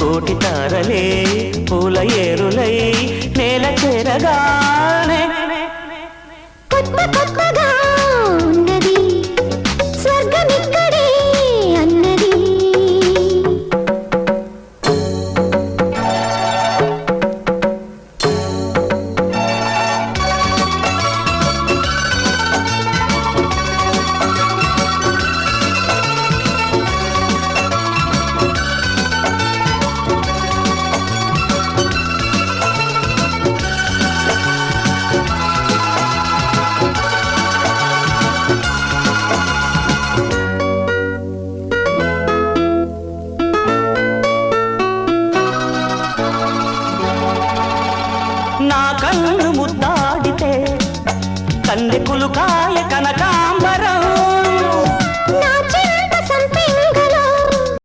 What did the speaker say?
కోటి తారలే పూల ఏరులై నేల చేరగానే కొత్త కొత్తగా నా కళ్ళు ముద్దాడితే కన్నె కాయ కనకాంబరం